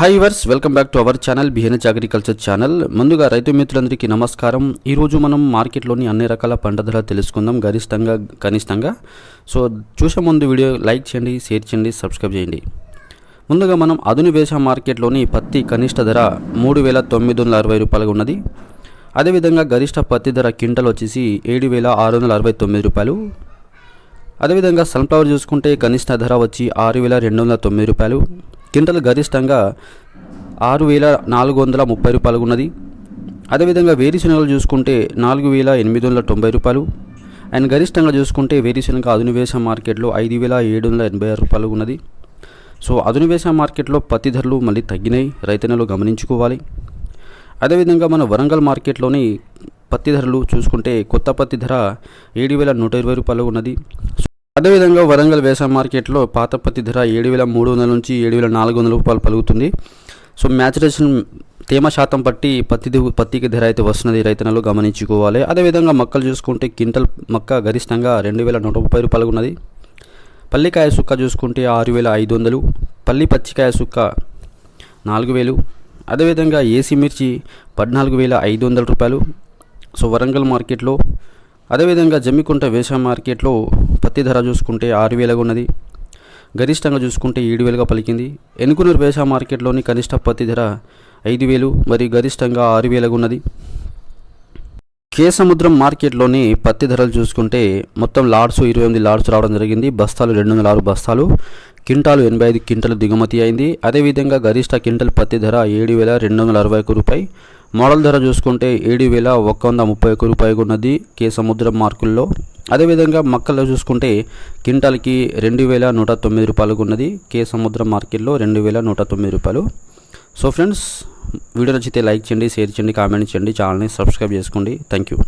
Hi viewers welcome back to our channel బిహెన్హెచ్ agriculture channel ముందుగా రైతు మిత్రులందరికీ నమస్కారం. ఈరోజు మనం మార్కెట్లోని అన్ని రకాల పంట ధర తెలుసుకుందాం గరిష్టంగా కనిష్టంగా. సో చూసే ముందు వీడియో లైక్ చేయండి షేర్ చేయండి సబ్స్క్రైబ్ చేయండి. ముందుగా మనం అదును వేష మార్కెట్లోని పత్తి కనిష్ట ధర మూడు వేల తొమ్మిది వందల అరవై రూపాయలుగా ఉన్నది. అదేవిధంగా గరిష్ట పత్తి ధర క్వింటల్ వచ్చేసి ఏడు వేల ఆరు వందల అరవై తొమ్మిది రూపాయలు. అదేవిధంగా సన్ఫ్లవర్ చూసుకుంటే కనిష్ట ధర వచ్చి ఆరు వేల రెండు వందల తొమ్మిది రూపాయలు. క్వింటల్ గరిష్టంగా ఆరు వేల నాలుగు వందల ముప్పై రూపాయలు ఉన్నది. అదేవిధంగా వేరుశనగలు చూసుకుంటే నాలుగు వేల ఎనిమిది వందల తొంభై రూపాయలు. అండ్ గరిష్టంగా చూసుకుంటే వేరుశనగ అదునువేశ మార్కెట్లో ఐదు వేల ఏడు వందల ఎనభై ఆరు రూపాయలు ఉన్నది. సో అదునువేశ మార్కెట్లో పత్తి ధరలు మళ్ళీ తగ్గినాయి. రైతన్నలు గమనించుకోవాలి. అదేవిధంగా మన వరంగల్ మార్కెట్లోని పత్తి ధరలు చూసుకుంటే కొత్త పత్తి ధర ఏడు వేల నూట ఇరవై రూపాయలు ఉన్నది. అదేవిధంగా వరంగల్ వ్యవసాయ మార్కెట్లో పాత పత్తి ధర ఏడు వేల మూడు వందల నుంచి ఏడు వేల నాలుగు వందల రూపాయలు పలుకుతుంది. సో మ్యాచురేషన్ తేమ శాతం బట్టి పత్తి దిగు- పత్తికి ధర అయితే వస్తున్నది రైతన్నలు గమనించుకోవాలి. అదేవిధంగా మొక్కలు చూసుకుంటే క్వింటల్ మొక్క గరిష్టంగా రెండు వేల నూట ముప్పై రూపాయలు ఉన్నది పల్లికాయ సుక్క చూసుకుంటే ఆరు వేల ఐదు వందలు పల్లి పచ్చికాయ సుక్క నాలుగు వేలు అదేవిధంగా ఏసీ మిర్చి పద్నాలుగు వేల ఐదు వందల రూపాయలు. సో వరంగల్ మార్కెట్లో అదేవిధంగా జమ్మికుంట వ్యవసాయ మార్కెట్లో పత్తి ధర చూసుకుంటే ఆరు వేలుగా ఉన్నది. గరిష్టంగా చూసుకుంటే ఏడు వేలుగా పలికింది. ఎనుకునూరు వ్యవసాయ మార్కెట్లోని కనిష్ట పత్తి ధర ఐదు వేలు మరియు గరిష్టంగా ఆరు వేలుగా ఉన్నది. కేసముద్రం మార్కెట్లోని పత్తి ధరలు చూసుకుంటే మొత్తం లాడ్స్ ఇరవై ఎనిమిది లాడ్స్ రావడం జరిగింది. బస్తాలు రెండు వందల ఆరు బస్తాలు క్వింటాలు ఎనభై ఐదు క్వింటలు దిగుమతి అయింది. అదేవిధంగా గరిష్ట క్వింటల్ పత్తి ధర ఏడు వేల రెండు వందల అరవై ఒక్క రూపాయి మోడల్ ధర చూసుకుంటే ఏడు వేల ఒక్క వంద ముప్పై ఒక్క రూపాయలు ఉన్నది కే సముద్రం మార్కుల్లో. అదేవిధంగా మక్కల్లో చూసుకుంటే క్వింటాల్కి రెండు వేల నూట తొమ్మిది రూపాయలకు ఉన్నది కే సముద్రం మార్కెట్లో రెండు వేల నూట తొమ్మిది రూపాయలు. సో ఫ్రెండ్స్ వీడియో నచ్చితే లైక్ చేయండి షేర్ చేయండి కామెంట్ చేయండి ఛానల్ని సబ్స్క్రైబ్ చేసుకోండి. Thank you.